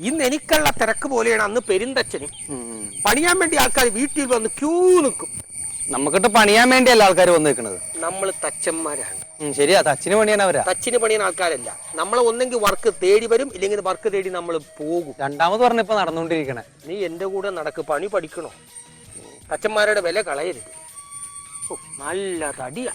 ഇന്ന് എനിക്കുള്ള തിരക്ക് പോലെയാണ് അന്ന് പെരുന്തച്ഛനും പണിയാൻ വേണ്ടി ആൾക്കാർ വീട്ടിൽ വന്ന് ക്യൂ നിൽക്കും. നമുക്കിട്ട് പണിയാൻ വേണ്ടിയല്ല ആൾക്കാർ വന്ന് നിൽക്കുന്നത് നമ്മൾ തച്ചന്മാരാണ് ശരിയാ. തച്ചിന് പണിയാൻ അവരാ. തച്ചിന് പണിയാൻ ആൾക്കാരല്ല. നമ്മളെ ഒന്നെങ്കിൽ വർക്ക് തേടി വരും ഇല്ലെങ്കിൽ വർക്ക് തേടി നമ്മൾ പോകും. രണ്ടാമത് പറഞ്ഞപ്പോ നടന്നുകൊണ്ടിരിക്കണേ. നീ എന്റെ കൂടെ നടക്ക് പണി പഠിക്കണോ? തച്ചന്മാരുടെ വില കളയരുത്. ഓ, നല്ല തടിയാ.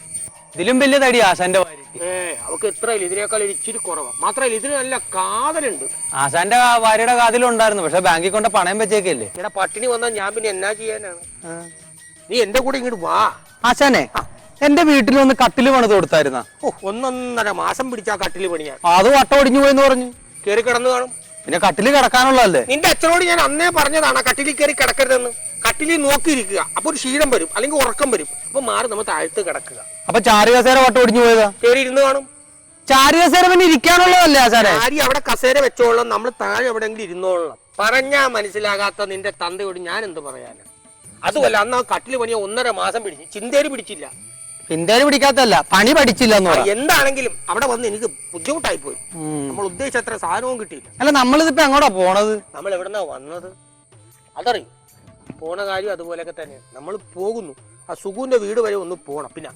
ഇതിലും വലിയ തടി ആശാന്റെ ഏ അവക്ക് എത്ര ഇതിനേക്കാൾ ഒരു ഇച്ചിരി കുറവാണ് മാത്രമല്ല ഇതിന് നല്ല കാതലുണ്ട്. ആശാന്റെ വാരിയുടെ കാതിലുണ്ടായിരുന്നു പക്ഷെ ബാങ്കിൽ കൊണ്ട് പണയം വെച്ചേക്കല്ലേ. ഇവിടെ പട്ടിണി വന്നാൽ ഞാൻ പിന്നെ എന്നാ ചെയ്യാനാണ്? നീ എന്റെ കൂടെ ഇങ്ങോട്ട് വാ. ആശാനെ എന്റെ വീട്ടിൽ ഒന്ന് കട്ടിൽ പണിത് കൊടുത്തായിരുന്ന? ഓ ഒന്നൊന്നര മാസം പിടിച്ചാ കട്ടിൽ പണിയാ അത് വട്ടം ഒടിഞ്ഞു പോയെന്ന് പറഞ്ഞു. കേറി കിടന്നു കാണും. പിന്നെ കട്ടിൽ കിടക്കാനുള്ളതല്ലേ? നിന്റെ അച്ഛനോട് ഞാൻ അന്നേ പറഞ്ഞതാണ് കട്ടിലിൽ കയറി കിടക്കരുതെന്ന്. കട്ടിലിൽ നോക്കിയിരിക്കുക. അപ്പൊ ഒരു ക്ഷീണം വരും. അല്ലെങ്കിൽ ഉറക്കം വരും. അപ്പൊ മാറി നമ്മൾ താഴ്ത്ത് കിടക്കുക. അപ്പൊ ചാരു കസേര വട്ടം ഒടിഞ്ഞു പോയതാ? കയറി ഇരുന്ന് കാണും. ചാരു കസേര പിന്നെ ഇരിക്കാനുള്ളതല്ലേ സാറെ? ആരി അവിടെ കസേര വെച്ചോളാം നമ്മൾ താഴെ എവിടെയെങ്കിലും ഇരുന്നോളാം പറഞ്ഞാ മനസ്സിലാകാത്ത നിന്റെ തന്തയോട് ഞാൻ എന്ത് പറയാനാ? അതുമല്ല അന്ന് ആ കട്ടിൽ പണിയ ഒന്നര മാസം പിടിച്ചു. ചിന്തേരി പിടിച്ചില്ല. പിന്തേര് പിടിക്കാത്തല്ല പണി പഠിച്ചില്ല എന്ന് പറയാം എന്താണെങ്കിലും അവിടെ വന്ന് എനിക്ക് ബുദ്ധിമുട്ടായി പോയി നമ്മൾ ഉദ്ദേശിച്ച അത്ര സാധനവും കിട്ടിയില്ല. അല്ല നമ്മളിതിപ്പോ എങ്ങോട്ടാ പോണത്? നമ്മൾ എവിടെന്നാ വന്നത്? അതറിയും? പോണ കാര്യം അതുപോലെയൊക്കെ തന്നെയാണ് നമ്മൾ പോകുന്നു. ആ സുഖുവിന്റെ വീട് വരെ ഒന്ന് പോണം. പിന്നെ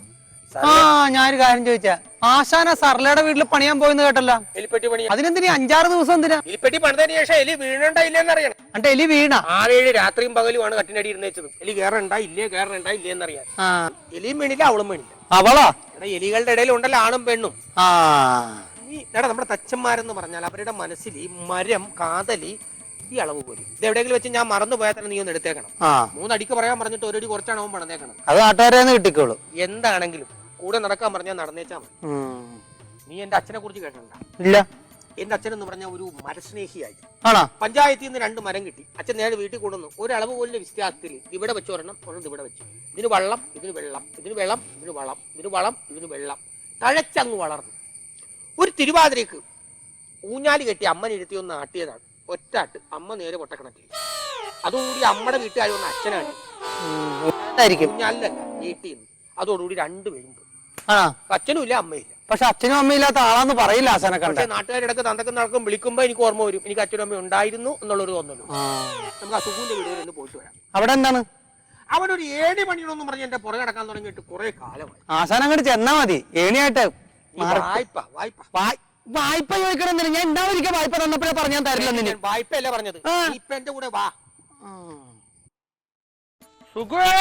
ആ ഞാനൊരു കാര്യം ചോദിച്ചാ. ആശാന സർലയുടെ വീട്ടിൽ പണിയാൻ പോയെന്ന് കേട്ടല്ലോ. എലിപ്പെട്ടി പണി അതിനെന്തിനാ അഞ്ചാറ് ദിവസം എന്തിനാ? എലിപ്പെട്ടി പണിതതിന് ശേഷം എലി വീണണ്ട ഇല്ലെന്ന് അറിയണം എന്നിട്ട് എലി വീണ? ആറേഴ് രാത്രിയും പകലുമാണ് കട്ടിനടി ഇരുന്നേച്ചത്. എലി കേറണ്ട ഇല്ലേ കേറണ്ട ഇല്ലേ എന്നറിയാൻ. എലിയും വീണില്ല അവളും വീണില്ല. അവളാ? എടാ എലികളുടെ ഇടയിൽ ഉണ്ടല്ലോ ആണും പെണ്ണും. ആ. എടാ നമ്മുടെ തച്ചന്മാരെന്ന് പറഞ്ഞാൽ അവരുടെ മനസ്സിൽ ഈ മരം കാതലി ഈ അളവ് പോലും. ഇത് എവിടെയെങ്കിലും വെച്ച് ഞാൻ മറന്നു പോയാൽ തന്നെ നീ ഒന്ന് എടുത്തേക്കണം. ആ. മൂന്നടിക്ക് പറയാൻ പറഞ്ഞിട്ട് ഒരടി കുറച്ചാണ് അവൻ പറഞ്ഞേക്കണം അത് നാട്ടുകാരെ കിട്ടിക്കോളൂ. എന്താണെങ്കിലും കൂടെ നടക്കാൻ പറഞ്ഞാൽ നടന്നേച്ചാ മതി. ഉം. നീ എന്റെ അച്ഛനെ കുറിച്ച് കേട്ടിട്ടുണ്ട ഇല്ല. എന്റെ അച്ഛൻ എന്ന് പറഞ്ഞ ഒരു മരസ്നേഹിയായി. ആണോ? പഞ്ചായത്തിൽ നിന്ന് രണ്ട് മരം കിട്ടി. അച്ഛൻ നേരെ വീട്ടിൽ കൊണ്ടുവന്നു. ഒരളവ് പോലെ വിസ്താരത്തിൽ ഇവിടെ വെച്ച് ഒരെണ്ണം ഒരെണ്ണം ഇവിടെ വെച്ചു. ഇതിന് വള്ളം ഇതിന് വെള്ളം ഇതിന് വെള്ളം ഇതിന് വളം ഇതിന് വളം ഇതിന് വെള്ളം. തഴച്ചങ്ങ് വളർന്നു. ഒരു തിരുവാതിരക്ക് ഊഞ്ഞാലി കെട്ടി അമ്മനെ ഇരുത്തി ഒന്ന് ആട്ടിയതാണ്. ഒറ്റാട്ട് അമ്മ നേരെ പൊട്ടക്കണക്ക്. അതോടുകൂടി അമ്മയുടെ വീട്ടുകാർ ഒന്ന് അച്ഛനാണ്. ഊഞ്ഞാലിലല്ല വീട്ടിൽ നിന്ന് അതോടുകൂടി രണ്ടുപേരും പോയി. ആ അച്ഛനും ഇല്ല അമ്മയില്ല പക്ഷെ അച്ഛനും അമ്മയില്ലാത്ത ആളാന്ന് പറയില്ല ആശാനെ പക്ഷെ നാട്ടുകാരിടക്ക് തന്തക്കും നടക്കും വിളിക്കുമ്പോ എനിക്ക് ഓർമ്മ വരും. എനിക്ക് അച്ഛനും അമ്മയും ഉണ്ടായിരുന്നു എന്നുള്ളൊരു തോന്നുന്നു നമുക്ക് അസുഖിന്റെ വീടുകളിൽ നിന്ന് പോയിട്ട് വരാം. അവിടെ എന്താണ്? അവനൊരു ഏണി പണിയണമെന്ന് പറഞ്ഞ് എന്റെ പുറകെ കിടക്കാൻ തുടങ്ങിയിട്ട് കുറെ കാലമായി. ആസാനം അങ്ങോട്ട് ചെന്നാ മതി. ഏണിയായിട്ട് ഈ വായ്പ വായ്പ. വായ്- വായ്പ ചോദിക്കണമെന്നില്ല. ഞാൻ ഉണ്ടാവില്ല വായ്പ തന്നപ്പോഴേ പറഞ്ഞാൽ തരില്ല നിന്നെ. വായ്പ അല്ല പറഞ്ഞത്? ആ. നീ ഇപ്പൊ എന്റെ കൂടെ വാ സുഖേ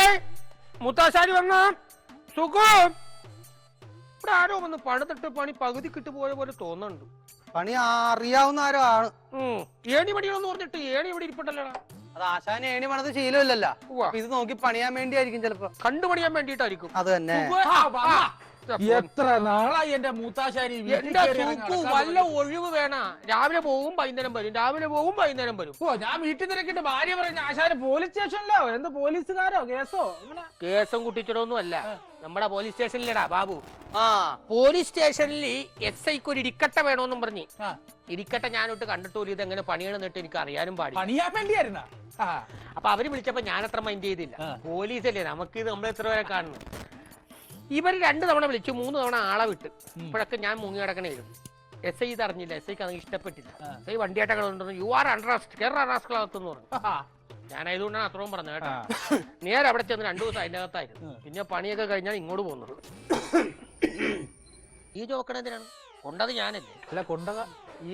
മുത്താശാരി വന്ന? സുഖം ഇവിടെ ആരോ വന്ന് പണിതിട്ട് പണി പകുതി കിട്ടു പോയ പോലെ തോന്നുന്നുണ്ട്. പണി അറിയാവുന്ന ആരോ ആണ്. ഉം. ഏണി പണിയാണെന്ന് പറഞ്ഞിട്ട് ഏണി ഇവിടെ ഇരിപ്പുണ്ടല്ലോടാ അത് ആശാന് ഏണി പണത് ശീലമില്ലല്ലോ. ഉവ്വ. അപ്പൊ ഇത് നോക്കി പണിയാൻ വേണ്ടിയായിരിക്കും ചിലപ്പോ. കണ്ടുപണിയാൻ വേണ്ടിട്ടായിരിക്കും വേണ്ടിയിട്ടായിരിക്കും. അത് തന്നെ. എത്ര നാളായി എന്റെ മൂത്താശാരി എന്റെ സൂക്കു വല്ല ഒഴിവ് വേണ. രാവിലെ പോകും വൈകുന്നേരം വരും. രാവിലെ പോകും വൈകുന്നേരം വരും. ഓ ഞാൻ വീട്ടിൽ നിരക്കിട്ട് ഭാര്യ പറഞ്ഞ ആശാര് പോലീസ് സ്റ്റേഷനിലോ എന്ത് പോലീസുകാരോ? കേസോ? കേസും കുട്ടിച്ചിടൊന്നും അല്ല നമ്മുടെ പോലീസ് സ്റ്റേഷനിലടാ ബാബു. ആ. പോലീസ് സ്റ്റേഷനിൽ എസ് ഐക്ക് ഒരു ഇരിക്കട്ട വേണമെന്നും പറഞ്ഞ്. ഇരിക്കട്ട ഞാനോട്ട് കണ്ടിട്ടൂല ഇത് എങ്ങനെ പണിയണമെന്നിട്ട് എനിക്ക് അറിയാനും പാടില്ല. പണിയാൻ വേണ്ടിയായിരുന്ന? അപ്പൊ അവർ വിളിച്ചപ്പോ ഞാൻ അത്ര മൈൻഡ് ചെയ്തില്ല. പോലീസല്ലേ നമുക്ക് ഇത് നമ്മൾ എത്ര പേരെ കാണുന്നു? ഇവർ രണ്ട് തവണ വിളിച്ചു മൂന്ന് തവണ ആളെ വിട്ട്. ഇപ്പോഴൊക്കെ ഞാൻ മുങ്ങി കിടക്കണേലും എസ് ഐ ഇതറിഞ്ഞില്ല എസ് ഐക്ക് അത് ഇഷ്ടപ്പെട്ടില്ല. എസ് ഐ വണ്ടിയായിട്ട് കൊണ്ടുവന്നു you are under arrest Kerala എന്ന് പറഞ്ഞു. ഞാനായതുകൊണ്ടാണ് അത്രയും പറഞ്ഞത് കേട്ടോ. നേരെ അവിടെ ചെന്ന് രണ്ടു ദിവസം അതിന്റെ അകത്തായിരുന്നു. പിന്നെ പണിയൊക്കെ കഴിഞ്ഞാൽ ഇങ്ങോട്ട് പോകുന്നത്. ഈ ചോക്കണ എന്തിനാണ്? കൊണ്ടത് ഞാനല്ലേ? അല്ല കൊണ്ടത്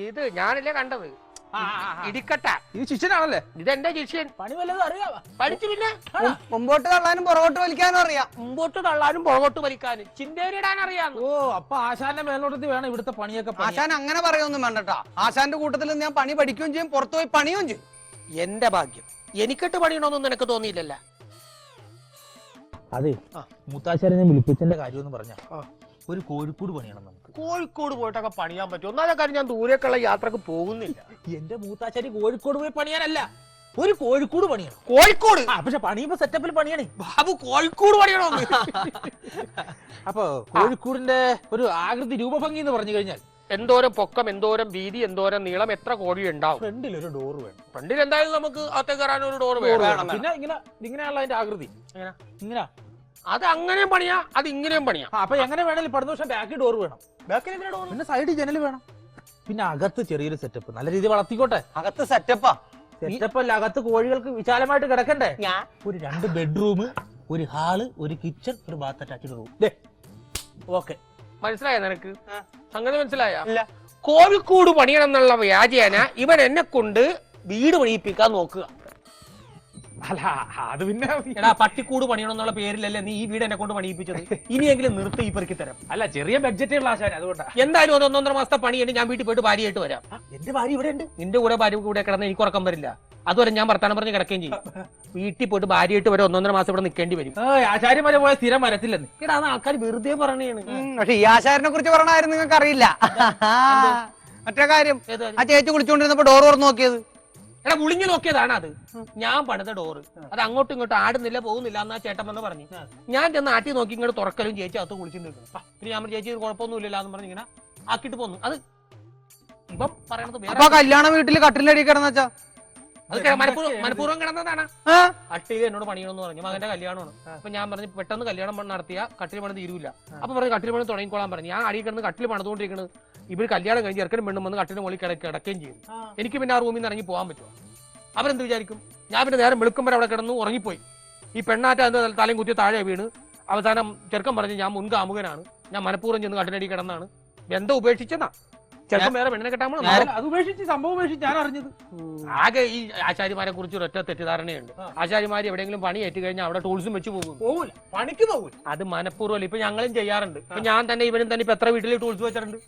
ഇത് ഞാനല്ലേ കണ്ടത്. ഇടിക്കട്ട. ഈ ശിഷ്യനാണല്ലേ? ഇതെന്റെ ശിഷ്യൻ. പണി വല്ലതും അറിയാവാ? പഠിച്ചു പിന്നെ. മുമ്പോട്ട് തള്ളാനും പുറകോട്ട് വലിക്കാനും അറിയാം. മുമ്പോട്ട് തള്ളാനും പുറകോട്ട് വലിക്കാനും. ചിന്തേരിടാൻ അറിയാം ഓ അപ്പൊ ആശാന്റെ മേലോട്ടത്തിൽ വേണം ഇവിടുത്തെ പണിയൊക്കെ ആശാൻ അങ്ങനെ പറയൊന്നും വേണ്ടട്ടാ ആശാന്റെ കൂട്ടത്തിൽ ഞാൻ പണി പഠിക്കുകയും ചെയ്യും പുറത്തു പോയി പണിയും ചെയ്യും. എന്റെ ഭാഗ്യം. എനിക്കിട്ട് പണിയണമെന്നൊന്നും നിനക്ക് തോന്നിയില്ലല്ല? അതെ ഞാൻ വിളിപ്പിച്ചതിന്റെ കാര്യം പറഞ്ഞ ഒരു കോഴിക്കോട് പണിയണം നമുക്ക്. കോഴിക്കോട് പോയിട്ടൊക്കെ പണിയാൻ പറ്റും. ഒന്നാമത്തെ കാര്യം ഞാൻ ദൂരേക്കുള്ള യാത്രയ്ക്ക് പോകുന്നില്ല. എന്റെ മൂത്താശ്ശേരി കോഴിക്കോട് പോയി പണിയാനല്ല. ഒരു കോഴിക്കോട് പണിയാണ്. കോഴിക്കോട്? ആ പക്ഷെ പണിയുമ്പോ സെറ്റപ്പിൽ പണിയണേ. ബാബു കോഴിക്കോട് പണിയണോ അപ്പൊ കോഴിക്കോടിന്റെ ഒരു ആകൃതി രൂപഭംഗി എന്ന് പറഞ്ഞു കഴിഞ്ഞാൽ എന്തോരം പൊക്കം എന്തോരം വീതി എന്തോരം നീളം എത്ര കോഴി ഉണ്ടാവും? ഫ്രണ്ടിൽ ഒരു ഡോർ വേണം. ഫ്രണ്ടിൽ എന്തായാലും നമുക്ക് അകത്തേക്ക് കയറാൻ ഒരു ഡോർ വേണം. വേണം. പിന്നെ ഇങ്ങനെ ഇങ്ങനെയുള്ള അതിന്റെ ആകൃതി. ഇങ്ങനെ ഇങ്ങനെ. അത് അങ്ങനെയും പണിയാ അത് ഇങ്ങനെയും പണിയാ അപ്പൊ എങ്ങനെ വേണമെങ്കിലും പടുന്ന ദിവസം ബാക്കി ഡോർ വേണം. ബാക്കിൽ ഡോർ? പിന്നെ സൈഡിൽ ജനൽ വേണം. പിന്നെ അകത്ത് ചെറിയൊരു സെറ്റപ്പ് നല്ല രീതിയിൽ വളർത്തിക്കോട്ടെ. അകത്ത് സെറ്റപ്പാ സെറ്റപ്പ് അല്ല അകത്ത് കോഴികൾക്ക് വിശാലമായിട്ട് കിടക്കണ്ടേ? ഞാൻ ഒരു രണ്ട് ബെഡ്റൂം ഒരു ഹാൾ ഒരു കിച്ചൺ ഒരു ബാത്ത് അറ്റാച്ച്ഡ് റൂം ദേ ഓക്കെ മനസ്സിലായ നിനക്ക്? അങ്ങനെ സംഗതി മനസ്സിലായ? കോഴിക്കൂട് പണിയണം എന്നുള്ള വ്യാജേന ഇവൻ എന്നെ കൊണ്ട് വീട് പണിയിപ്പിക്കാൻ നോക്കുക. അല്ല അത് പിന്നെ എടാ പട്ടിക്കൂട് പണിയണമെന്നുള്ള പേരിലല്ലേ നീ ഈ വീട് എന്നെ കൊണ്ട് പണിയിപ്പിച്ചത്? ഇനിയെങ്കിലും നിർത്തി ഈ പെറുക്കി തരാം. അല്ല ചെറിയ ബഡ്ജറ്റ് ഉള്ള ആശാൻ അതുകൊണ്ടാ. എന്തായാലും ഒരു ഒന്നൊന്നര മാസത്തെ പണിയുണ്ട് ഞാൻ വീട്ടിൽ പോയിട്ട് ഭാര്യയായിട്ട് വരാം. എന്റെ ഭാര്യ ഇവിടെ ഉണ്ട്. നിന്റെ കൂടെ ഭാര്യ കൂടെ കിടന്ന് എനിക്ക് ഉറക്കം വരില്ല. അതുവരെ ഞാൻ വർത്താനം പറഞ്ഞ് കിടക്കുകയും ചെയ്യും. വീട്ടിൽ പോയിട്ട് ഭാര്യയായിട്ട് വരെ ഒന്നൊന്നര മാസം ഇവിടെ നിൽക്കേണ്ടി വരും. ആചാര്യമാരെ പോയ സ്ഥിരം വരത്തില്ലെന്ന് എടാ അത് ആൾക്കാർ വെറുതെ പറയണേണ്. പക്ഷെ ഈ ആശാരിനെ കുറിച്ച് പറഞ്ഞായിരുന്നു നിങ്ങൾക്ക് അറിയില്ല മറ്റേ കാര്യം ആ ചേച്ചി കുളിച്ചോണ്ടിരുന്നപ്പോ ഡോർ തുറന്നു നോക്കിയത്. എടാ ഉളിഞ്ഞു നോക്കിയതാണ് അത്. ഞാൻ പണിത ഡോറ് അത് അങ്ങോട്ടും ഇങ്ങോട്ടും ആടുന്നില്ല പോകുന്നില്ല എന്നാ ചേട്ടൻ വന്ന് പറഞ്ഞു ഞാൻ ചെന്ന് ആട്ടി നോക്കി ഇങ്ങോട്ട് തുറക്കലും ചേച്ചി അകത്ത് കുളിച്ചിട്ട് നിൽക്കും. പിന്നെ ഞാൻ ചേച്ചി കുഴപ്പമൊന്നും കുഴപ്പമൊന്നുമില്ല എന്ന് പറഞ്ഞ് ഇങ്ങനെ ആക്കിട്ട് പോന്നു. അത് ഇപ്പം പറയണത് അപ്പൊ കല്യാണ വീട്ടിൽ കട്ടിലടി കിടന്നച്ചാ? അത് മനഃപൂർവം കിടന്നതാണ്. ആ. അട്ടിക എന്നോട് പണിയണമെന്ന് പറഞ്ഞു. മകന്റെ കല്യാണമാണ്. അപ്പൊ ഞാൻ പറഞ്ഞു പെട്ടെന്ന് കല്യാണം നടത്തിയ കട്ടിൽ പണി തീരൂല. അപ്പൊ പറഞ്ഞു കട്ടിൽ പണി തുടങ്ങിക്കോളാൻ പറഞ്ഞു. ഞാൻ അടി കിടന്ന് കട്ടിൽ പണിതുകൊണ്ടിരിക്കുന്നത് ഇവർ കല്യാണം കഴിഞ്ഞ് ഇറക്കനും പെണ്ണും വന്ന് കട്ടിന് മുകളിൽ കിടക്കുക കിടക്കുകയും ചെയ്യും. എനിക്ക് പിന്നെ ആ റൂമിൽ നിന്ന് ഇറങ്ങി പോകാൻ പറ്റുമോ? അവരെന്ത് വിചാരിക്കും? ഞാൻ പിന്നെ നേരം വെളുക്കും വരെ അവിടെ കിടന്നു ഉറങ്ങിപ്പോയി. ഈ പെണ്ണാറ്റ എന്താ തലയും കുത്തി താഴെ വീണ്. അവസാനം ചെറുക്കൻ പറഞ്ഞു ഞാൻ മുൻകാമുകനാണ് ഞാൻ മനഃപൂർവം ചെന്ന് കട്ടിനടി കിടന്നാണ്. ബന്ധം ഉപേക്ഷിച്ചെന്നാ. ചെറുക്കം വേറെ പെണ്ണിനെ കെട്ടാമോ. അത് ഉപേക്ഷിച്ച് സംഭവം ഉപേക്ഷിച്ച് ഞാൻ അറിഞ്ഞത്. ആകെ ഈ ആശാരിമാരെ കുറിച്ച് ഒരൊറ്റ തെറ്റിദ്ധാരണയുണ്ട്. ആചാര്യമാർ ആശാരിമാർ എവിടെയെങ്കിലും പണി ഏറ്റു കഴിഞ്ഞാൽ അവിടെ ടൂൾസും വെച്ച് പോകും. പോകൂല പണിക്ക് പോകും അത് മനഃപൂർവം ഇപ്പൊ ഞങ്ങളും ചെയ്യാറുണ്ട്. ഇപ്പൊ ഞാൻ തന്നെ ഇവനും തന്നെ ഇപ്പൊ എത്ര വീട്ടിൽ ടൂൾസ് വെച്ചിട്ടുണ്ട്?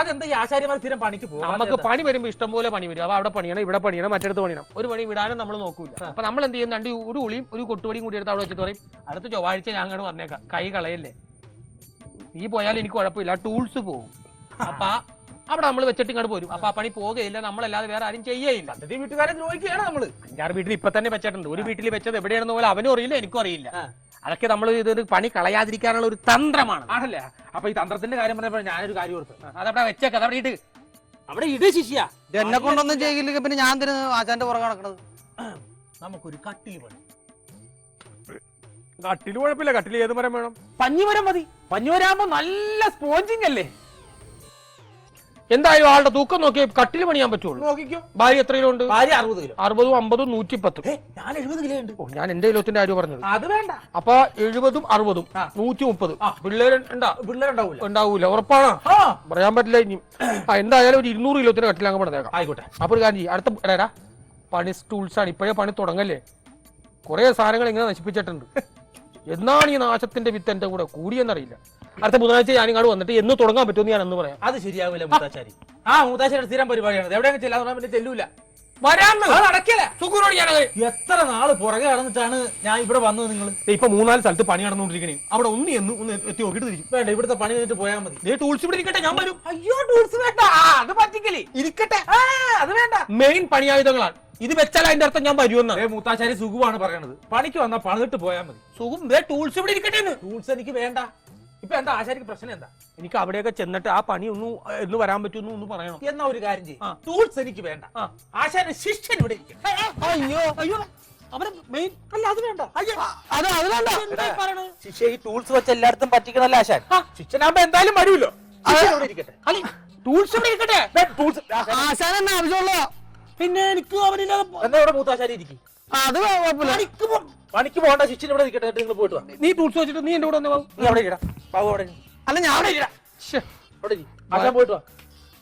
അതെന്താ ഈ ആശാര്യമാർ സ്ഥിരം പണിക്ക് പോകും നമുക്ക് പണി വരുമ്പോൾ ഇഷ്ടം പോലെ പണി വരും. അപ്പൊ അവിടെ പണിയണം ഇവിടെ പണിയണം മറ്റടുത്ത് പണിയണം. ഒരു പണി വിടാനും നമ്മൾ നോക്കൂല. അപ്പൊ നമ്മൾ എന്ത് ചെയ്യും രണ്ട് ഒരു ഉളിയും ഒരു കൊട്ടുപടിയും കൂടി എടുത്ത് അവിടെ വെച്ചിട്ട് പറയും അടുത്ത ചൊവ്വാഴ്ച ഞാൻ അങ്ങോട്ട് വന്നേക്കാം. കൈ കളയല്ലേ? നീ പോയാൽ എനിക്ക് കുഴപ്പമില്ല. ടൂൾസ് പോകും അപ്പൊ അവിടെ നമ്മൾ വെച്ചിട്ട് ഇങ്ങോട്ട് പോരും. അപ്പൊ ആ പണി പോകുകയില്ല. നമ്മളല്ലാതെ വേറെ ആരും ചെയ്യയില്ല. വീട്ടുകാരെ ദ്രോഹിക്കുകയാണ് നമ്മൾ. അഞ്ചാറ് വീട്ടിൽ ഇപ്പൊ തന്നെ വെച്ചിട്ടുണ്ട്. ഒരു വീട്ടിൽ വെച്ചത് എവിടെയാണെന്ന് പോലെ അവനും അറിയില്ല എനിക്കും അറിയില്ല. അതൊക്കെ നമ്മൾ ഇതൊരു പണി കളയാതിരിക്കാനുള്ള ഒരു തന്ത്രമാണ്. ആണല്ലേ? അപ്പൊ ഈ തന്ത്രത്തിന്റെ കാര്യം പറഞ്ഞപ്പോ ഞാനൊരു കാര്യം ഓർത്തു. അതവിടെ വെച്ചേക്ക അവിടെ ഇട്ട് അവിടെ ഇട് ശിഷ്യ. എന്നെ കൊണ്ടൊന്നും ചെയ്യില്ലെങ്കിൽ പിന്നെ ഞാൻ തന്നെ ആചാന്റെ പുറകെ നടക്കണത്? നമുക്കൊരു കട്ടിൽ പണി കട്ടിൽ കുഴപ്പമില്ല. കട്ടിൽ ഏത് മരം വേണം? പഞ്ഞിമരം മതി. പഞ്ഞിമരാകുമ്പോ നല്ല സ്പോഞ്ചിങ് അല്ലേ? എന്തായാലും ആളുടെ തൂക്കം നോക്കി കട്ടിൽ പണിയാൻ പറ്റുള്ളൂ. നോക്കിക്കോ. ഭാര്യ എത്ര കിലോ ഉണ്ട് ഭാര്യ അറുപത് കിലോ. അറുപതും അമ്പതും നൂറ്റിപ്പത്തും. പത്തും ഞാൻ എഴുപത് കിലോ ഉണ്ട്. ഓ ഞാൻ എന്റെ കിലോത്തിന്റെ കാര്യം പറഞ്ഞത്. അത് വേണ്ട. അപ്പൊ എഴുപതും അറുപതും. നൂറ്റി മുപ്പത് പിള്ളേരുണ്ടാവൂല. ഉണ്ടാവൂല. ഉറപ്പാണോ? പറയാൻ പറ്റില്ല ഇനി. ആ എന്തായാലും ഒരു ഇരുന്നൂറ് കിലോത്തിന്റെ കട്ടിലങ്ങ് പണിതേക്കാം. ആയിക്കോട്ടെ. അപ്പൊ ഒരു കാര്യം ചെയ്യ്. അടുത്ത പണി ടൂൾസ് ആണ്. ഇപ്പോഴേ പണി തുടങ്ങല്ലേ? കുറെ സാധനങ്ങൾ ഇങ്ങനെ നശിപ്പിച്ചിട്ടുണ്ട്. എന്നാണ് ഈ നാശത്തിന്റെ വിത്ത് എന്റെ കൂടെ കൂടിയെന്നറിയില്ല. അടുത്ത ബുധനാഴ്ച ഞാൻ ഇങ്ങോട്ട് വന്നിട്ട് എന്ന് തുടങ്ങാൻ പറ്റുമെന്ന് ഞാൻ എന്ന് പറയാം. അത് ശരിയാവില്ല മൂത്താശാരി ആ മൂത്താശാരി സ്ഥിരം പരിപാടിയാണ്. എവിടെയെങ്കിലും ചെല്ലാതെ പിന്നെ ചെല്ലൂല. എത്ര നാൾ പുറകെ നടന്നിട്ടാണ് ഞാൻ ഇവിടെ വന്നത് നിങ്ങൾ ഇപ്പൊ മൂന്നാൽ സ്ഥലത്ത് പണി നടന്നുകൊണ്ടിരിക്കണേ. അവിടെ ഒന്ന് എന്ന് ഒന്ന് എത്തി നോക്കിട്ട് തിരിച്ചു വേണ്ട ഇവിടുത്തെ പണി കഴിഞ്ഞിട്ട് പോയാൽ മതി. ടൂൾസ് ഇവിടെ ഇരിക്കട്ടെ ഞാൻ വരും. അയ്യോ ടൂൾസ് വേണ്ട. അത് പറ്റിക്കലേ. ഇരിക്കട്ടെ. അത് വേണ്ട. മെയിൻ പണിയായുധങ്ങളാണ്. ഇത് വെച്ചാൽ അതിന്റെ അർത്ഥം ഞാൻ വരുമെന്ന് മൂത്താശാരി സുഖമാണ് പറയണത്. പണിക്ക് വന്നാൽ പണിതിട്ട് പോയാൽ മതി. സുഖം. ടൂൾസ് ഇവിടെ ഇരിക്കട്ടെ ടൂൾസ് എനിക്ക് വേണ്ട. ഇപ്പൊ എന്താ ആശാരിക്ക് പ്രശ്നം എന്താ? എനിക്ക് അവിടെയൊക്കെ ചെന്നിട്ട് ആ പണി ഒന്ന് എന്ന് വരാൻ പറ്റുമെന്ന് ഒന്ന് പറയണം. എന്നാ ഒരു കാര്യം. ചെയ്യും. ടൂൾസ് എനിക്ക് വേണ്ട. ആശാന്റെ ശിഷ്യൻ ഇവിടെ അയ്യോ അയ്യോ അവരെ മെയിൻ അല്ല അത് വേണ്ട. അയ്യോ അത് അത് വേണ്ട. എന്താ ഈ ടൂൾസ് വെച്ച് എല്ലായിടത്തും പറ്റിക്കണല്ലോ ആശാൻ? ശിക്ഷനാകുമ്പോ എന്തായാലും വരുമല്ലോ. ടൂൾസ് ഇവിടെ ഇരിക്കട്ടെ. ടൂൾസ് ആശാൻ തന്നെ ആവശ്യമുള്ള പിന്നെ എനിക്ക് അവനില്ലാതെ എന്താ എന്നാ ഇവിടെ മൂത്താശാരി ഇരിക്കും? അത് കുഴപ്പമില്ല പണിക്ക് പോ- പണിക്ക് പോകണ്ട ശിക്ഷൻ ഇവിടെ നിൽക്കട്ടെ എന്നിട്ട് നിങ്ങൾ പോയിട്ട് വാ. നീ ടൂൾസ് വെച്ചിട്ട് നീ എന്റെ കൂടെ വന്ന് പോകും നീ അവിടെ ഇടാ പാവ അവിടെ ഇരി. അല്ല ഞാൻ അവിടെ ഇടാ അവിടെ ഇരി. ആശാൻ പോയിട്ട് വാ.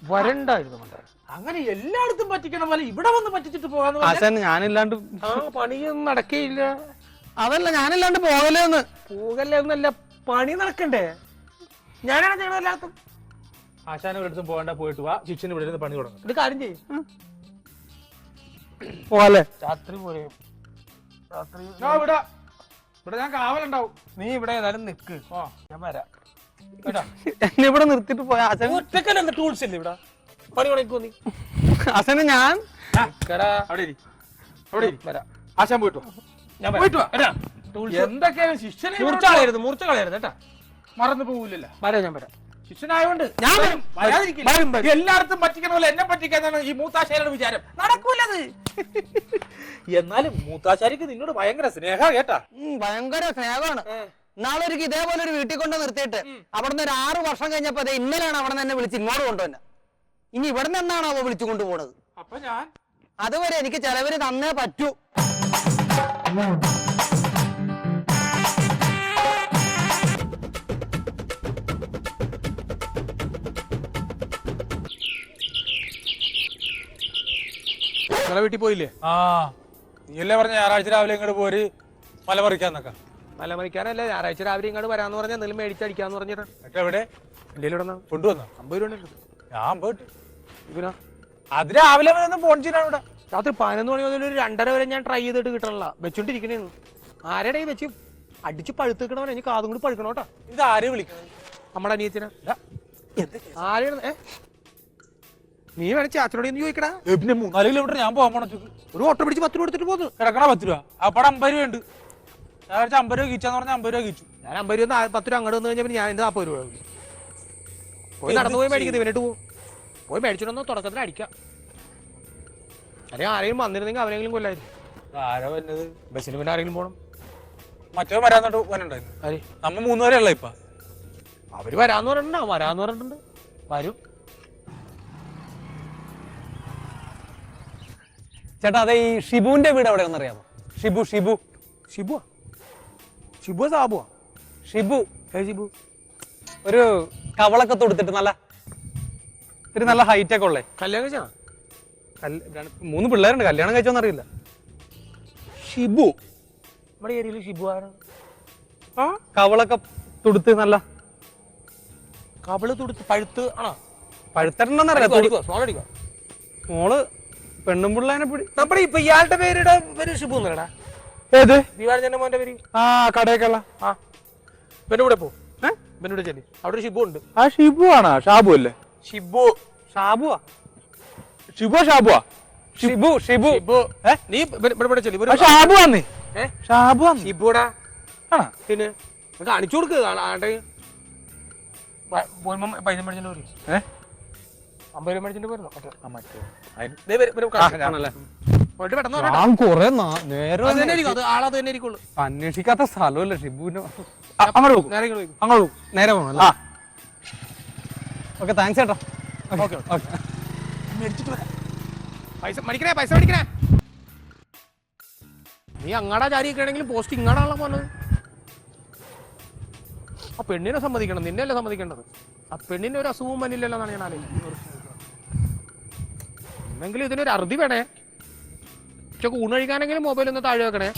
വരണ്ടായിരുന്നു മണ്ടേ. അങ്ങനെ എല്ലായിടത്തും പറ്റിക്കണ പോലെ ഇവിടെ വന്ന് പറ്റിച്ചിട്ട് പോകാന്ന് പറഞ്ഞാൽ ആശാൻ ഞാനില്ലാണ്ട് ആ പണിയൊന്നും നടക്കേയില്ല. അതല്ല ഞാനില്ലാണ്ട് പോകലെന്ന്. പോകല്ലേ ഒന്നല്ല പണി നടക്കണ്ടേ? ഞാനാണ് ചെയ്യണത് ആശാനും ആശാൻ ഒരിടത്തും പോകണ്ട പോയിട്ട് വാ. ശിക്ഷൻ ഇവിടെ ഇരുന്ന് പണി തുടങ്ങും ഇത് കാര്യം ചെയ്യും. പോലെ രാത്രി പോരെ. രാത്രി ഞാൻ ഇവിടെ ഇവിടെ ഞാൻ കാവലുണ്ടാവും. നീ ഇവിടെ ഏതായാലും നിക്ക്. ആ ഞാൻ വരാം. കേട്ടാ? എന്നെ ഇവിടെ നിർത്തിട്ട് പോയ. ആശാൻ ഒറ്റക്കല്ല എന്താ ടൂൾസ് ഇല്ല ഇവിടെ? പണി പണിക്കോ നീ? ആശാന് ഞാൻ കേടാ അവിടെ ഇരി. അവിടെ ഇരി. വരാം. ആശാൻ പോയിട്ട് വാ. ഞാൻ പോയിട്ട് വാ. ടൂൾസ് എന്തൊക്കെയാണ് ശിഷ്യനെ മൂർച്ച കളയരുത് മൂർച്ച കളയരുത് കേട്ടാ? മറന്നു പോകില്ലല്ലോ വരാം ഞാൻ വരാം. ശിഷ്യനായോണ്ട് ഞാൻ വരും. വരാതിരിക്കില്ല. വരും, വരും. എല്ലായിടത്തും പറ്റിക്കണ പോലെ എന്നെ പറ്റിക്കാന്നാണ് ഈ മൂത്താശാരിയുടെ വിചാരം. നടക്കൂലത്. എന്നാലും മൂത്താശാരിക്ക് നിന്നോട് ഭയങ്കര സ്നേഹ കേട്ടാ. ഉം, ഭയങ്കര സ്നേഹമാണ്. നാളെ ഒരു ഇതേപോലെ ഒരു വീട്ടിൽ കൊണ്ട് നിർത്തിയിട്ട് അവിടുന്ന് ഒരു ആറ് വർഷം കഴിഞ്ഞപ്പോ ദേ ഇന്നലെയാണ് അവിടെ നിന്ന് എന്നെ വിളിച്ച് ഇങ്ങോട്ട് കൊണ്ടുവന്നെ. ഇനി ഇവിടെ നിന്നാണോ അവ വിളിച്ചു കൊണ്ടുപോണത്? അപ്പൊ ഞാൻ അതുവരെ എനിക്ക് ചെലവിന് തന്നേ പറ്റൂ. നിങ്ങളെ വീട്ടിൽ പോയില്ലേ? ആ. നീയല്ലേ പറഞ്ഞ ഞായറാഴ്ച രാവിലെ ഇങ്ങോട്ട് പോര് മലമറിക്കാന്നൊക്കെ? മലമറിക്കാനല്ലേ ഞായറാഴ്ച രാവിലെ ഇങ്ങോട്ട് വരാന്ന് പറഞ്ഞാൽ എന്തെങ്കിലും മേടിച്ചടിക്കാന്ന് പറഞ്ഞിട്ട്. എന്നിട്ട് എവിടെ? എന്തെങ്കിലും ഇടണം കൊണ്ടുവന്നോ? അമ്പത് രൂപ ഞാൻ പോയിട്ട് ഇവനാ? അത് രാവിലെ വരെ ഫോൺ ചെയ്യാൻ ഇവിടെ. രാത്രി പതിനൊന്ന് മണി മുതൽ ഒരു രണ്ടര വരെ ഞാൻ ട്രൈ ചെയ്തിട്ട് കിട്ടണില്ല. വെച്ചോണ്ടിരിക്കണേന്ന്. ആരുടെ ഈ വെച്ച് അടിച്ച് പഴുത്തിക്കണവൻ എനിക്ക് കാതും കൂടി പഴുക്കണോട്ടാ. ഇത് ആരെ വിളിക്കണം? നമ്മുടെ അനിയത്തിനെ. ആരെയാണ്? ഏ? നീ വേണേ ചാച്ചനോട് ഒന്ന് ചോദിക്കടാ. ഏ, പിന്നെ മൂന്നാൽ കിലോമീറ്റർ ഞാൻ പോകാൻ പോണ ഒരു ഓട്ടോ പിടിച്ച് പത്ത് രൂപ എടുത്തിട്ട് പോന്നു. കിടക്കണ പത്ത് രൂപ. അപ്പടെ അമ്പത് രൂപ ഉണ്ട് ഞാൻ വിചാരിച്ചു അമ്പത് രൂപ കിച്ചാന്ന് പറഞ്ഞാൽ അമ്പത് രൂപ കിച്ചു. ഞാൻ അമ്പത് രൂപ നാ- പത്ത് രൂപ അങ്ങോട്ട് വന്നു കഴിഞ്ഞാൽ ഞാൻ എന്റെ നാൽപ്പത് രൂപ ആവും. പോയി നടന്നു പോയി മേടിക്കുന്നത് ഇവനിട്ട് പോകും പോയി മേടിച്ചിട്ടൊന്ന് തുടക്കത്തിൽ അടിക്കാം. അല്ലെങ്കിൽ ആരെങ്കിലും വന്നിരുന്നെങ്കിൽ അവരെങ്കിലും കൊല്ലായിരുന്നു. ആരോ വരുന്നത് ബസ്സിന് പിന്നെ ആരെങ്കിലും പോകണം മറ്റോ വരാന്നിട്ട് വരണ്ടായിരുന്നു. ആര്? നമ്മ മൂന്ന് പേരെ ഉള്ള ഇപ്പൊ. അവർ വരാന്ന് പറഞ്ഞിട്ടുണ്ടാവും. വരാന്ന് പറഞ്ഞിട്ടുണ്ട്. വരും. ചേട്ടാ അതെ ഈ ഷിബുവിന്റെ വീട് എവിടെയാണെന്ന് അറിയാമോ? ഷിബു ഷിബു. ഷിബു ഷിബു സാബു ഷിബു. ഷിബു. ഒരു കവളൊക്കെ തൊടുത്തിട്ട് നല്ല ഇത്തിരി നല്ല ഹൈറ്റ് ഒക്കെ ഉള്ളേ. കല്യാണം കഴിച്ചാ മൂന്ന് പിള്ളേരുണ്ട്. കല്യാണം കഴിച്ചോന്ന് അറിയില്ല. ഷിബു. നമ്മുടെ ഏരിയയിൽ ഷിബു ആണ് ആ? കവളൊക്കെ തുടുത്ത് നല്ല കവൾ തൊടുത്ത് പഴുത്ത് ആണോ? അടിക്കോ മോൾ പെണ്ണും പിള്ളേനെ പിടി നമ്മുടെ ഇപ്പൊ ഇയാളുടെ പേരുടെ പേര് ഷിബു എന്നല്ലടാ. ഏത്? ദിവാരജന്റെ മോന്റെ പേര്. ആ കടയൊക്കെയുള്ള ആ. ഇവന്റെ പോ. ഇവന്റെ കൂടെ ചെല്ലി. അവിടെ ഒരു ഷിബു ഉണ്ട്. ആ ഷിബു ആണോ? ഷാബു അല്ലേ? ഷിബു. ഷാബുവാ? ഷിബു ഷാബുവാ? ഷിബു ഷിബു. ഷിബു. നീ ഇവിടെ ചെല്ലി. ഷാബു ആന്നേ. ഷാബു ആന്ന്. ഷിബുടാ. ആണോ? പിന്നെ കാണിച്ചു കൊടുക്ക് ആണ്ടെ പോയി പൈസ മേടിച്ചിട്ട് വരും. ഏ? അമ്പത് രൂപ മേടിച്ചിട്ട് ഞാൻ കൊറേ നേരം അന്വേഷിക്കാത്ത സ്ഥലമല്ല ഷിബുവിന്റെ അങ്ങോട്ട് പോകും നേരെ. അങ്ങോട്ട് പോകും ഓക്കെ താങ്ക്സ് ചേട്ടാ. Okay okay. പൈസ മേടിക്കണേ പൈസ മേടിക്കണേ. നീ അങ്ങാടാ ചാരിയൊക്കെയാണെങ്കിലും പോസ്റ്റ് ഇങ്ങാടാണല്ലോ പോന്നത് ആ പെണ്ണിനെ സമ്മതിക്കണം നിന്നെയല്ലേ സമ്മതിക്കേണ്ടത്? ആ പെണ്ണിന് ഒരു അസുഖവും വന്നില്ലല്ലോ എന്നാണ് ഞാൻ ആലോചിക്കുന്നത്. എന്നെങ്കിലും ഇതിനൊരു അറുതി വേണേ. ഉച്ചയ്ക്ക് ഊണ് കഴിക്കാനെങ്കിലും മൊബൈൽ ഒന്ന് താഴെ വെക്കണേ.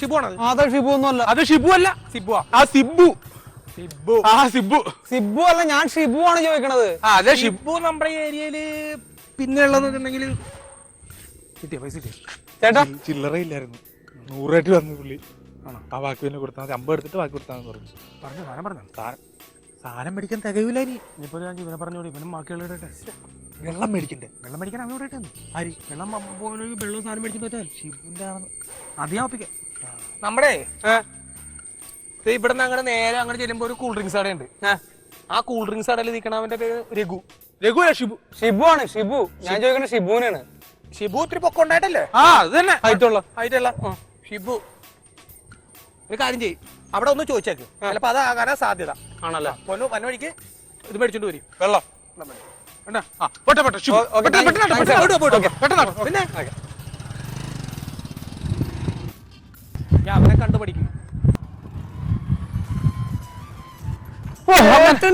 ഷിബു ആണത് അതെ? ഷിബു അത് ഷിബു അല്ല. ആ. സിബു. സിബു. ആ സിബു. സിബു അല്ല ഞാൻ ഷിബു ആണ് ചോദിക്കണത്. ആ അതെ ഷിബു. നമ്മുടെ ഏരിയയിൽ പിന്നെ ഉള്ളതെന്നുണ്ടെങ്കിൽ കിട്ടിയ? പൈസ കിട്ടിയ? ചേട്ടാ. ചില്ലറ ഇല്ലായിരുന്നു നൂറായിട്ട് വന്നു പുള്ളി. ആ ബാക്കി പിന്നെ കൊടുത്താൽ മതി. അമ്പത് എടുത്തിട്ട് ബാക്കി കൊടുത്താന്ന് പറഞ്ഞു. പറഞ്ഞു പറഞ്ഞു. സാധനം മേടിക്കാൻ തികയില്ല ഇനി. ഇനിയിപ്പോ ഞാൻ ഇവനെ പറഞ്ഞോളൂ ഇവനും ബാക്കിയുള്ള വെള്ളം മേടിക്കണ്ടേ? വെള്ളം മേടിക്കാൻ അവനോട് ഇട്ടേ ആര്? വെള്ളം പോലെ വെള്ളം സാധനം പറ്റാൻ ഷിബുന്റെ ആണെന്ന്. നമ്മുടെ ദേ ഇവിടുന്ന് അങ്ങനെ നേരെ അങ്ങനെ ചെല്ലുമ്പോ ഒരു കൂൾ ഡ്രിങ്ക്സ് കടയുണ്ട്. ആ. കൂൾ ഡ്രിങ്ക്സ് കടയിൽ നിൽക്കണവന്റെ പേര് രഘു. രഘു അല്ല ഷിബു ഷിബു ആണ് ഷിബു ഞാൻ ചോദിക്കുന്നത് ഷിബുവിനാണ് ഷിബു ഒത്തിരി പൊക്കം ഉണ്ടായിട്ടല്ലേ? ആ അത് തന്നെ. ഹൈറ്റുള്ള ഹൈറ്റുള്ള ഷിബു ഒരു കാര്യം ചെയ്യും. അവിടെ ഒന്ന് ചോദിച്ചേക്ക്. ചിലപ്പോ അതാകാനാ സാധ്യത. ആണല്ലേ? വനവഴിക്ക് വന്ന വഴിക്ക് ഇത് മേടിച്ചോണ്ട് വരും. വെള്ളം. വേണ്ട. ആ പോട്ടെ പോട്ടെ ഷിബു ഓ- ഓക്കേ, പെട്ടെന്ന്, താങ്ക്സ്, പെട്ടെന്ന്, താങ്ക്സ്. പെട്ടെന്ന്, ഓക്കേ. പെട്ടെന്ന് നടക്ക്. പിന്നെ ഞാൻ അവനെ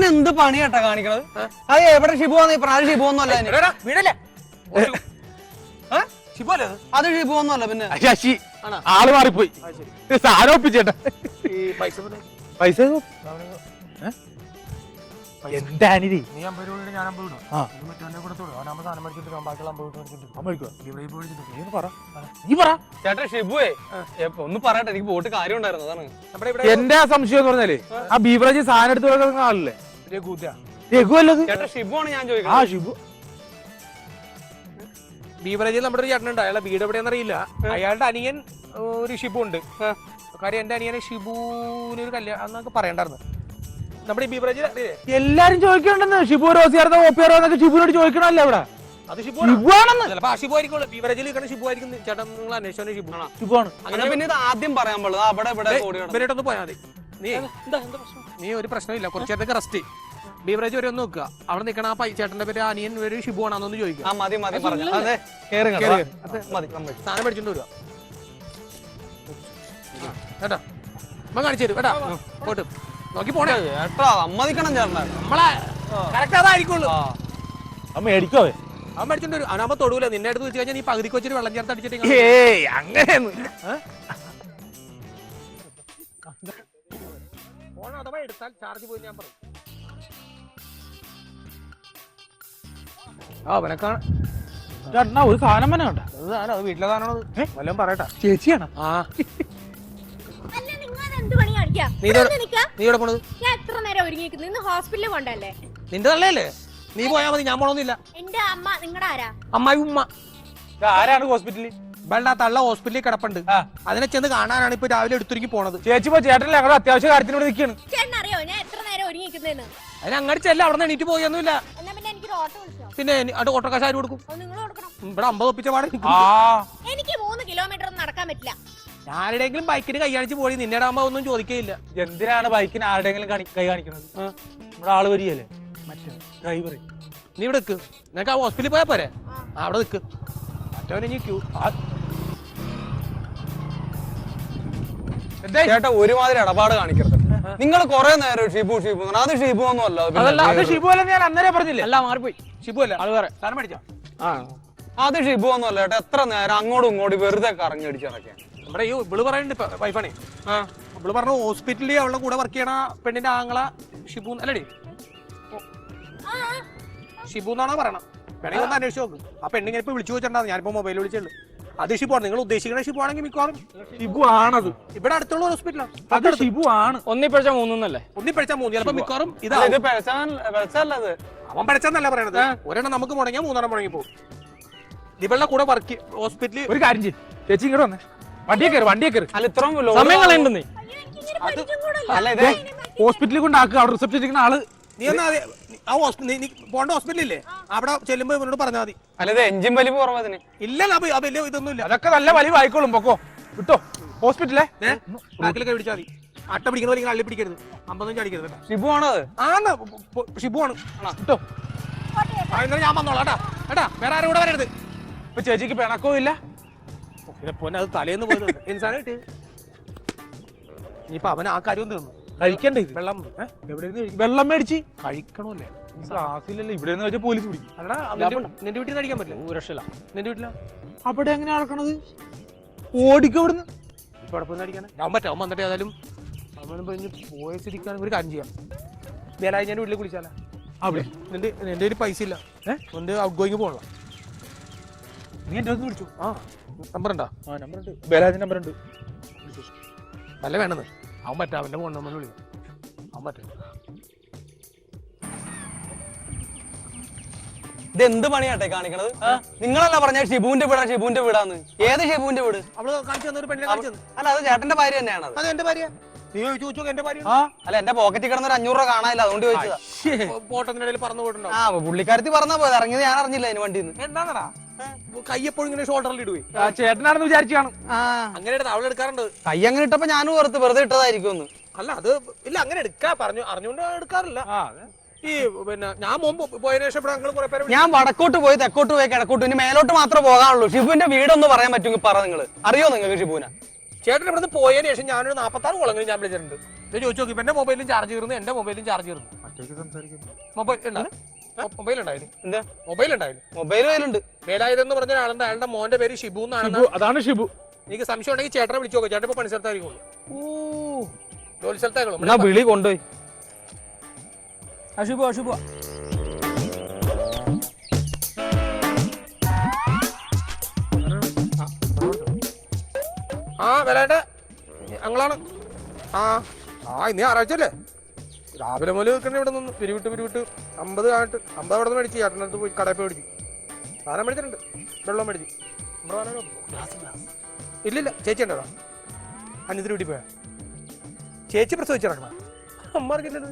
എന്ത് പണിയാട്ടാ കാണിക്കണത്? അത് എവിടെ ഷിബു ആണ് അത് ഷിബു ഒന്നും അല്ല അതിന്. എടാ, വീടല്ലേ? ഏ? ഷിബു അല്ലേ അത്? ഷിബു ഒന്നും അല്ല പിന്നെ. ആൾ മാറിപ്പോയി. ഇത് സാധനം ഒപ്പിച്ചേട്ടാ. പൈസ പൈസ അവന് എന്താണിരി നീ അമ്പത് രൂപ ഞാൻ അമ്പത് രൂപ കൂടെ തൊടും. അവനാകുമ്പോ സാധനം മേടിച്ചിട്ട് വരും, ബാക്കിയുള്ള അമ്പത് രൂപ മേടിച്ചിട്ട് ഷിബുവേ. ഒന്ന് പറയട്ടെ. എനിക്ക് പോയിട്ട് കാര്യം ഉണ്ടായിരുന്നു. അതാണ്. നമ്മുടെ ഇവിടെ എന്റെ ആ സംശയം എന്ന് പറഞ്ഞാലേ ആ. ബീവറേജ് സാധനം എടുത്ത് കൊടുക്കുന്ന ആളല്ലേ? രഘുദ്യ രഘു അല്ലത് ചേട്ടാ ഷിബു ആണ് ഞാൻ ആ ഷിബു. ബീവറേജിൽ നമ്മുടെ ഒരു ചേട്ടനുണ്ട്. അയാളെ വീട് എവിടെയാണെന്ന് അറിയില്ല. അയാളുടെ അനിയൻ ഒരു ഷിബു ഉണ്ട്. കാര്യം എന്റെ അനിയനെ ഷിബുവിനൊരു കല്യാണം എന്നൊക്കെ പറയണ്ടായിരുന്നു. നമ്മുടെ ഈ ബീവറേജിൽ അറിയില്ലേ? എല്ലാരും ചോദിക്കണ്ടെന്ന് ഷിബു റോസിയാർന്നോ ഓപ്പിയാറോ എന്നൊക്കെ ഷിബുനോട് ചോദിക്കണല്ലേ അവിടെ? അത് ഷിബു ഷിബു ചിലപ്പോ ഷിബു ആയിരിക്കും ബീവറേജിൽ നിൽക്കുന്ന ഷിബു ആയിരിക്കും. ചേട്ടൻ നിങ്ങൾ ഷിബു ഷിബു. ആണ് അങ്ങനെ പിന്നെ ഇത് ആദ്യം പറയാൻ അവിടെ ഇവിടെ പോയാൽ മതി. നീ നീ ഒരു പ്രശ്നമില്ല കുറച്ച് നേരത്തേക്ക് റെസ്റ്റ് ബീവറേജ് വരെ ഒന്ന് നോക്കുക. അവിടെ നിൽക്കണ ആ പൈ ചേട്ടന്റെ പേര് അനിയൻ ഒരു ഷിബു ആണെന്നൊന്ന് ചോദിക്കുക. ആ മതി മതി പറഞ്ഞു. അതെ കേറി കേറി, കേറി. മതി സമ്മതിച്ചു. സാധനം മേടിച്ചോണ്ട് വരിക. കേട്ടോ. അമ്മ കാണിച്ചു തരും കേട്ടാ. പോട്ട്. നോക്കി പോണേ. ചേട്ടാ സമ്മതിക്കണം ചേട്ടാ നമ്മളെ കറക്റ്റ് അതായിരിക്കുള്ളൂ. അമ്മ മേടിക്കോ അവൻ? മേടിച്ചോണ്ട് വരും. അവനാകുമ്പോ തൊടൂല. നിന്നെ അടുത്ത് വെച്ച് കഴിഞ്ഞാൽ നീ പകുതിക്ക് വെച്ചിട്ട് വെള്ളം ചേർത്ത് അടിച്ചിട്ട് ഏയ് അങ്ങനെയൊന്നും ഫോൺ അഥവാ എടുത്താൽ ചാർജ് പോയി ഞാൻ പറയും. ആ അവനൊക്കെ ചേട്ടനാ ഒരു സാധനം തന്നെ കണ്ട അത് വീട്ടിലെ സാധനമാണ് വല്ലതും പറയട്ടെ. ചേച്ചിയാണ്? ആ. നീ ഇവിടെ പോണത്? ഞാൻ എത്ര നേരം ഒരുങ്ങിയിരിക്കുന്നു ഇന്ന് ഹോസ്പിറ്റലിൽ കൊണ്ടല്ലേ? നിന്റെ തള്ളയല്ലേ? നീ പോയാ മതി ഞാൻ പോണൊന്നുമില്ല. എന്റെ അമ്മ നിങ്ങളുടെ ആരാ? അമ്മായി ഉമ്മ. ആരാണ് ഹോസ്പിറ്റലിൽ? ഇവളുടെ ആ തള്ള ഹോസ്പിറ്റലിൽ കിടപ്പുണ്ട്. അതിനെ ചെന്ന് കാണാനാണ് ഇപ്പൊ രാവിലെ എടുത്തിരിക്കും പോണത്. ചേച്ചി പോ ചേട്ടൻ ഞങ്ങളുടെ അത്യാവശ്യ കാര്യത്തിന് ഇവിടെ നിൽക്കുകയാണ് ചേട്ടൻ അറിയോ ഞാൻ എത്ര നേരം ഒരുങ്ങിയിരിക്കുന്നതെന്ന് അതിന് അങ്ങോട്ട് ചെല്ല അവിടെ നിന്ന് എണീറ്റ് പോയൊന്നുമില്ല എന്നാ പിന്നെ അത് ഓട്ടോക്കാശ് ആര് കൊടുക്കും? അത് നിങ്ങൾ കൊടുക്കണം. ഇവിടെ അമ്പത് ഒപ്പിച്ച പാടെ ആ. എനിക്ക് മൂന്ന് കിലോമീറ്റർ ഒന്നും നടക്കാൻ പറ്റില്ല. ആരുടെയെങ്കിലും ബൈക്കിന് കൈയാണിച്ച് പോയി നിന്നെ ആകുമ്പോ ഒന്നും ചോദിക്കയില്ല. എന്തിനാണ് ബൈക്കിന് ആരുടെയെങ്കിലും കൈ കാണിക്കുന്നത്? നമ്മുടെ ആൾ വരികയല്ലേ? മറ്റേ. ഡ്രൈവർ നീ ഇവിടെ നിൽക്ക് നിനക്ക് ആ ഹോസ്പിറ്റലിൽ പോയാ പോരെ? ആ, അവിടെ നിൽക്ക് മറ്റവനെ ഇനി ക്യൂ ചേട്ടാ ഒരുമാതിരി ഇടപാട് കാണിക്കരുത്. നിങ്ങൾ കുറെ നേരം ഷിബു ഷിബു അത് ഷിബു ഒന്നും അല്ല. അത് ഷിബു അല്ല ഞാൻ അന്നേരം പറഞ്ഞില്ലേ? അല്ല മാറിപ്പോയി. ഷിബു അല്ല. അത് വേറെ. സാധനം മേടിച്ചോ? ആ. അത് ഷിബു ഒന്നും അല്ല ചേട്ടാ എത്ര നേരം അങ്ങോട്ടും ഇങ്ങോട്ടും വെറുതെ കറങ്ങി അടിച്ചിറക്കാൻ നമ്മുടെ ഈ ഇവൾ പറയുന്നുണ്ട് വൈഫാണേ. ആ. ഇവൾ പറഞ്ഞു ഹോസ്പിറ്റലിൽ അവളുടെ കൂടെ വർക്ക് ചെയ്യണ പെണ്ണിന്റെ ആങ്ങള ഷിബു അല്ലേ. ഷിബു എന്നാണോ പറയണം വേണമെങ്കിൽ ഒന്ന് അന്വേഷിച്ച് നോക്ക്. ആ പെണ്ണിങ്ങനെ ഇപ്പൊ വിളിച്ചു വെച്ചിട്ടുണ്ടാവും ഞാനിപ്പോ മൊബൈൽ വിളിച്ചുള്ളൂ. അത് ഷിബു ആണ്. നിങ്ങൾ ഉദ്ദേശിക്കുന്ന ഷിബു ആണെങ്കിൽ മിക്കവാറും ഷിബു ആണത്. ഇവിടെ അടുത്തുള്ള ഹോസ്പിറ്റലാണ് അത് ഷിബു ആണ്. ഒന്നിപ്പഴച്ച മൂന്നല്ലേ ഒന്നി മൂന്ന്. ചിലപ്പോ മിക്കവാറും ഇതാ അവൻ പഠിച്ചെന്നല്ല പറയണത്. ഒരെണ്ണം നമുക്ക് മുടങ്ങിയാൽ മൂന്നെണ്ണം മുടങ്ങി പോകും ഇവളുടെ കൂടെ വർക്ക് ഹോസ്പിറ്റലിൽ ഒരു കാര്യം ചെയ്യും. ചേച്ചി ഇങ്ങോട്ട് വന്നേ. വണ്ടിയെ കയറി വണ്ടിയെ കയറി അല്ല ഇത്രയും സമയം കളയണ്ടെന്നേ ഹോസ്പിറ്റലിൽ കൊണ്ടാക്കുക അവിടെ റിസപ്ഷൻ ഇരിക്കുന്ന ആൾ. നീ എന്നാ ആ ഹോസ്പിറ്റൽ നീ പോണ്ട ഹോസ്പിറ്റലില്ലേ? അവിടെ ചെല്ലുമ്പോ ഇവനോട് പറഞ്ഞാൽ മതി. അല്ലത് എഞ്ചിൻ വലിവ് കുറവതിന് ഇല്ല അപ്പൊ ആ വലിയ ഇതൊന്നും ഇല്ല അതൊക്കെ നല്ല വലിയ ആയിക്കോളും പൊക്കോ. വിട്ടോ ഹോസ്പിറ്റലേ. ബാക്കിലൊക്കെ പിടിച്ചാൽ മതി. അട്ട പിടിക്കുന്ന പോലെ ഇങ്ങനെ അള്ളി പിടിക്കരുത്. അമ്പതൊന്നും അടിക്കരുത് കേട്ടോ. ഷിബു ആണ് പൊ- പൊ- ഷിബു ആണ്. വിട്ടോ. ആ, എന്നാലും ഞാൻ വന്നോളാം കേട്ടാ. കേട്ടാ വേറെ ആരും കൂടെ വരരുത്. ഇപ്പൊ ചേച്ചിക്ക് പിണക്കവും ഇല്ല. പിന്നെ പൊന്നെ അത് തലേന്ന് പോയത് ഇൻസാനായിട്ട്. ഇനിയിപ്പൊ അവൻ ആ കാര്യം തീർന്നു കഴിക്കണ്ടേ ഇത്? വെള്ളം ഏ? എവിടെ വെള്ളം മേടിച്ച്. കഴിക്കണമല്ലേ? ക്ലാസ്സിലല്ലേ ഇവിടെ നിന്ന് വെച്ചാൽ പോലീസ് പിടിക്കും. അല്ലടാ നിന്റെ നിന്റെ വീട്ടിൽ നിന്ന് അടിക്കാൻ പറ്റില്ല. രക്ഷയില്ല. നിന്റെ വീട്ടിലാ? അവിടെ എങ്ങനെ അളക്കണത് ഓടിക്കോ ഇവിടുന്ന്. ഇപ്പൊ അവിടെ പോയി അടിക്കാനാ? അവൻ പറ്റാം അവൻ വന്നിട്ട് ഏതായാലും അവൻ പറഞ്ഞ് പോയ ഒരു കാര്യം ചെയ്യാം. വേലായി ഞാൻ വീട്ടിൽ കുളിച്ചാലേ. അവിടെ. നിന്റെ നിന്റെ ഒരു പൈസ ഇല്ല ഏഹ് നിന്റെ ഔട്ട് ഗോയിങ് പോകണല്ലോ നീ എന്റെ വിളിച്ചു. ആ. നമ്പർ ഉണ്ടോ ആ നമ്പർ ഉണ്ട് ബലാജ് നമ്പർ ഉണ്ട് നല്ല വേണമെന്ന്? അവൻ പറ്റാ അവന്റെ ഫോൺ നമ്പർ വിളിക്കും. അവൻ പറ്റും ഇത് എന്ത് പണിയാട്ടെ കാണിക്കണത്? നിങ്ങളല്ല പറഞ്ഞ ഷിബുവിന്റെ വീടാ ഷിബുവിന്റെ വീടാന്ന്. ഏത് ഷിബുവിന്റെ വീട്? അവൾ കാണിച്ചു തന്ന ഒരു പെണ്ണിനെ കാണിച്ചു തന്നു. അല്ല അത് ചേട്ടന്റെ ഭാര്യ തന്നെയാണ് അത് എന്റെ ഭാര്യ. നീ ചോദിച്ചു ചോദിച്ചു എന്റെ ഭാര്യ. ആ? അല്ല എന്റെ പോക്കറ്റിൽ കിടന്ന ഒരു അഞ്ഞൂറ് രൂപ കാണാനില്ല അതുകൊണ്ട് ചോദിച്ചതാ. പോട്ടത്തിന്റെ ഇടയിൽ പറന്നു പോയിട്ടുണ്ടോ? ആ പുള്ളിക്കാരത്തി പറഞ്ഞാ പോയത്. ഇറങ്ങിയത് ഞാൻ അറിഞ്ഞില്ല അതിന് വണ്ടിന്ന്. എന്താണടാ? കൈ എപ്പോഴും ഇങ്ങനെ ഷോൾഡറിൽ ഇടുവേ. ചേട്ടനാണെന്ന് വിചാരിച്ചു കാണും അങ്ങനെ എടുത്ത് അവൾ എടുക്കാറുണ്ട്. കൈ അങ്ങനെ ഇട്ടപ്പോ ഞാനും ഓർത്ത് വെറുതെ ഇട്ടതായിരിക്കും ഒന്ന് അല്ല അത് ഇല്ല അങ്ങനെ എടുക്കാ പറഞ്ഞു അറിഞ്ഞുകൊണ്ട് എടുക്കാറില്ല. ഈ പിന്നെ ഞാൻ മുമ്പ് പോയതിനു ശേഷം ഇവിടെ ഞങ്ങൾ കുറെ പേരെ ഞാൻ വടക്കോട്ട് പോയി തെക്കോട്ട് പോയി കിടക്കോട്ട് ഇനി മേലോട്ട് മാത്രമേ പോകാനുള്ളൂ ഷിബുവിന്റെ വീടൊന്ന് പറയാൻ പറ്റുമെങ്കിൽ പറ നിങ്ങൾ അറിയോ നിങ്ങൾക്ക് ഷിബുവിനെ? ചേട്ടൻ ഇവിടുന്ന് പോയതിനു ശേഷം ഞാനൊരു നാപ്പത്താറ് കുളങ്ങൾ ഞാൻ വിളിച്ചിട്ടുണ്ട്. ഇത് ചോദിച്ചു നോക്കി എന്റെ മൊബൈലും ചാർജ് കയറുന്നു എന്റെ മൊബൈലും ചാർജ് കയറുന്നു മൊബൈൽ ഉണ്ടോ മൊബൈൽ ഉണ്ടായിരുന്നു എന്താ? മൊബൈൽ ഉണ്ടായിരുന്നു മൊബൈൽ കയ്യിലുണ്ട്. വേലായുധെന്ന് പറഞ്ഞ ആളുണ്ട് അയാളുടെ മോന്റെ പേര് ഷിബു എന്നാണ്. ഷിബു അതാണ് ഷിബു. എനിക്ക് സംശയം ഉണ്ടെങ്കിൽ ചേട്ടനെ വിളിച്ചു നോക്കാം. ചേട്ടൻ ഇപ്പൊ പണിസ്ഥലത്തായിരിക്കും ജോലി സ്ഥലത്തായിരിക്കും. എന്നാ വിളി കൊണ്ടുപോയി. അശുഭ അശുഭ ആ വരാട്ടെ. ഞങ്ങളാണ് ആ ആ ഇന്ന് ഞായറാഴ്ച അല്ലേ? രാവിലെ മുതൽ നിൽക്കണ ഇവിടെ നിന്ന്. പിരിവിട്ട് പിരിവിട്ട്. അമ്പത് ആയിട്ട് അമ്പത് അവിടെ നിന്ന് മേടിച്ച്. ചേട്ടന്റെ അടുത്ത് പോയി കടയിൽ പോയി മേടിച്ചു സാധനം മേടിച്ചിട്ടുണ്ട്. വെള്ളം മേടിച്ചു? ഇല്ലില്ല ചേച്ചി ഉണ്ടോ അനിയത്തിന് വീട്ടിൽ പോയാ? ചേച്ചി പ്രസവിച്ചിറക്കണ അമ്മമാർക്കില്ലത്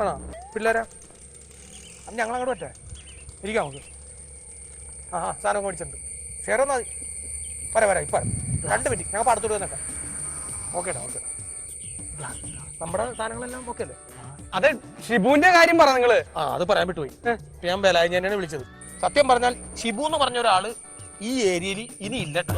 ആണോ? പിള്ളേരാ? അന്ന് ഞങ്ങൾ അങ്ങോട്ട് പറ്റേ ഇരിക്കാം നമുക്ക്. ആ ആ സാധനം മേടിച്ചിട്ടുണ്ട്. ഷെയർ ഒന്നാ മതി. വരാം വരാം ഇപ്പം രണ്ട് മിനിറ്റ്. ഞങ്ങൾ പടത്തോട്ട് വന്നേക്കാം ഓക്കേടാ ഓക്കെ നമ്മുടെ സാധനങ്ങളെല്ലാം ഓക്കെ അല്ലേ? അതെ ഷിബുവിന്റെ കാര്യം പറ നിങ്ങൾ. ആ അത് പറയാൻ വിട്ടുപോയി. ഞാൻ ബലാജിനെയാണ് വിളിച്ചത്. സത്യം പറഞ്ഞാൽ ഷിബു എന്ന് പറഞ്ഞ ഒരാൾ ഈ ഏരിയയിൽ ഇനി ഇല്ലട്ടോ